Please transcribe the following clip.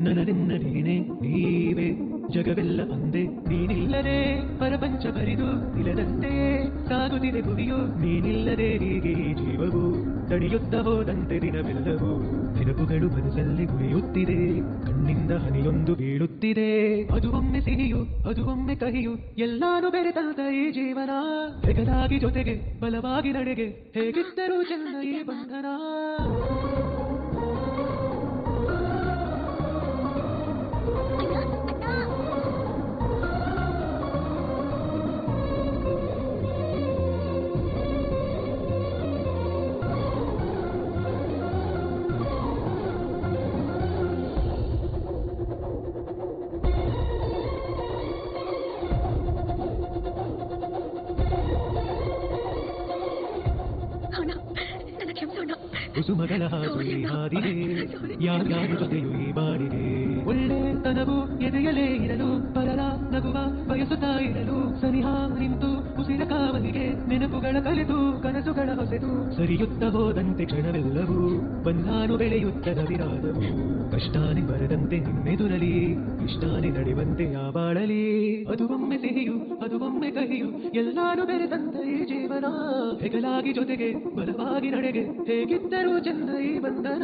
ನನ್ನದೆನ್ನ ನೀನೇ ನೀವೇ ಜಗವೆಲ್ಲ ಒಂದೇ, ನೀನಿಲ್ಲದೆ ಪರಪಂಚ ಬರಿದು ಇಲ್ಲದಂತೆ ಸಾಗುತ್ತಿದೆ ಗುರಿಯು ನೀನಿಲ್ಲದೆ ಹೀಗೆ ಜೀವವು ತಡೆಯುತ್ತ ಹೋದಂತೆ ದಿನವೆಲ್ಲವೂ ನೆನಪುಗಳು ಮನಸ್ಸಲ್ಲಿ ಗುರಿಯುತ್ತಿದೆ ಕಣ್ಣಿಂದ ಹನಿಯೊಂದು ಬೀಳುತ್ತಿದೆ. ಅದು ಒಮ್ಮೆ ಸಿಹಿಯು, ಅದು ಒಮ್ಮೆ ಕಹಿಯು, ಎಲ್ಲಾನು ಬೆರೆತಾದ ಈ ಜೀವನ. ಹೆಗಲಾಗಿ ಜೊತೆಗೆ, ಬಲವಾಗಿ ನಡೆಗೆ, ಹೇಗಿದ್ದರೂ ಚೆನ್ನ ಈ ಬಂಧನ. ಕುಸುಮಗಳ ಹಾದು ಈ ಹಾದಿಗೆ ಯಾರ್ಯಾರ ಜೊತೆಯು ಈ ಬಾಡಿಗೆ ಒಳ್ಳೆತನವು ಎದೆಯಲೇ ಇರಲು ಪರರ ನಗುವ ಬಯಸುತ್ತಾ ಇರಲು ಸನಿಹ ನಿಂತು ಉಸಿರ ಕಾವಲಿಗೆ ನೆನಪುಗಳ ಕಲಿತು, ಕನಸುಗಳ ಹೊಸೆದು, ಸರಿಯುತ್ತ ಹೋದಂತೆ ಕ್ಷಣವೆಲ್ಲವೂ ಬಂಧಾನು ಬೆಳೆಯುತ್ತ ನವಿರಾದವು ಕಷ್ಟಾನೆ ಬರದಂತೆ ನಿನ್ನೆದುರಲಿ, ಇಷ್ಟಾನೆ ನಡೆಯುವಂತೆ ಯಾವಾಳಲಿ. ಅದು ಒಮ್ಮೆ ಸಿಹಿಯು ಅದು ಒಮ್ಮೆ ಕಹಿಯು, ಎಲ್ಲಾನು ಬೆರೆದಂತೆ ಈ ಜೀವನ. ಹೆಗಲಾಗಿ ಜೊತೆಗೆ, ಬಲವಾಗಿ ನಡೆಗೆ, ಹೇಗಿದ್ದರೂ ಚೆನ್ನೈ ಈ ಬಂಧನ.